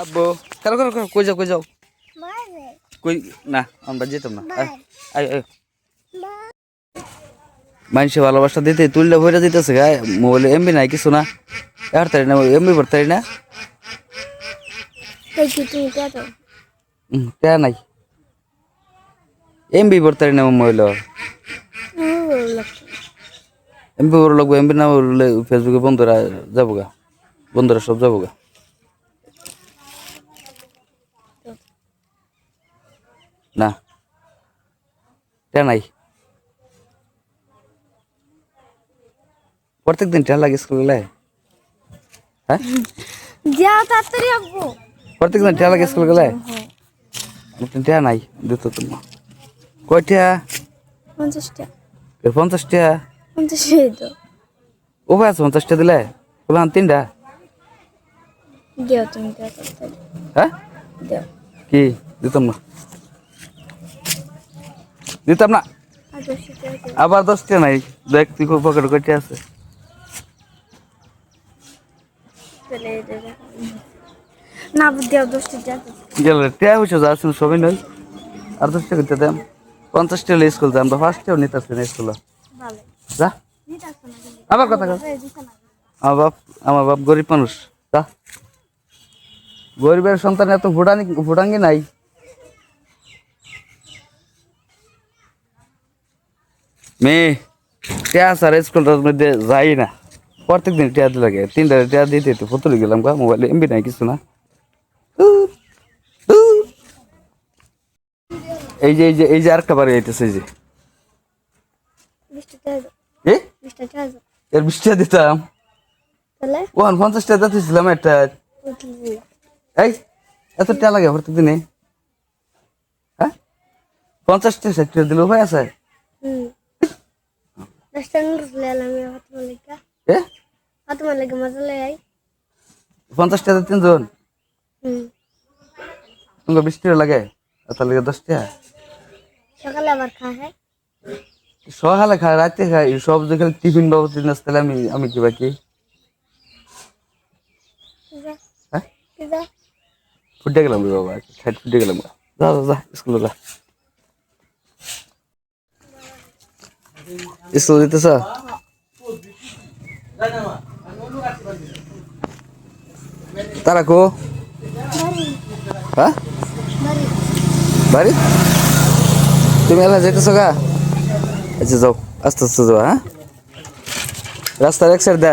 আব্বু কারও কারও কারও কই যাও কই যাও? কই না আমরা যেতাম না। আয়। আয়। মানুষে ভালোবাসা দিতে তুললে ভরে দিতেছে গায়ে মোবাইলে এমবি নাই কিছু না। আর তারি না এমবি ভরতারি না? তা? নাই? এমবি ভরতারি না মোবাইল? এমবি ভর লাগবে এমবি না ফেসবুকে বন্ধুরা যাব গা। বন্ধুরা সব যাব গা। না। টা নাই। প্রত্যেক দিন টা লাগে স্কুল হ্যাঁ? যাও তাড়াতাড়ি আব্বু। প্রত্যেক দিন টা লাগে স্কুল গেলে। টা নাই দিত তোমার কয়টা পঞ্চাশটা এর পঞ্চাশটা পঞ্চাশ তো উপায় আছে পঞ্চাশটা দিলে? বললাম তিনটা? দেও তুমি দেও হ্যাঁ? দেও। কি? দিতাম না। দিতাম না? দেও আবার দশটা নাই। দেখ তুই পকেট কয়টা আছে। তাহলে না দেও দশটা গেল টিয়া হয়েছে যা আসুন সবই নই। আর দশটা করতে হলে স্কুল ফার্স্টেও না স্কুলে যা। আবার কথা না। আমার বাপ আমার বাপ গরিব মানুষ। যা। গরিবের সন্তান এত ভুটানি ভুটাঙ্গি নাই। মেয়ে টিয়া স্যার স্কুলটার মধ্যে যাই না। প্রত্যেক দিন টিয়া দিতে লাগে তিনটা টিয়া দিতে তো ফতুরে গেলাম গা মোবাইলে এমবি নাই কিছু না। এই যে এই যে এই যে আরেকটা বাড়ি আইতেছে এই যে। বিশটা বিশটা এর বৃষ্টিটা দিতাম। ওখান পঞ্চাশটা দিতেছিলাম একটা। এই এত টাকা লাগে প্রত্যেক দিনে। হ্যাঁ? পঞ্চাশটা সেক্টর দিল ভাই আছে। তোমাকে বৃষ্টি লাগে সকালে আবার খা সকালে খায়, রাতে খাই সব যেখানে টিফিন বাবদ নাস্তালে আমি আমি কি বাকি? হ্যাঁ? ফুটে গেলাম রে বাবা খাই ফুটে গেলাম। যা যা, স্কুলে যা। স্কুল দিতেছ? তারা কো? হ্যাঁ? বাড়ি? তুমি এলা যেতেছো গা? আচ্ছা যাও, আস্তে আস্তে যাও হ্যাঁ? রাস্তার এক সাইড দা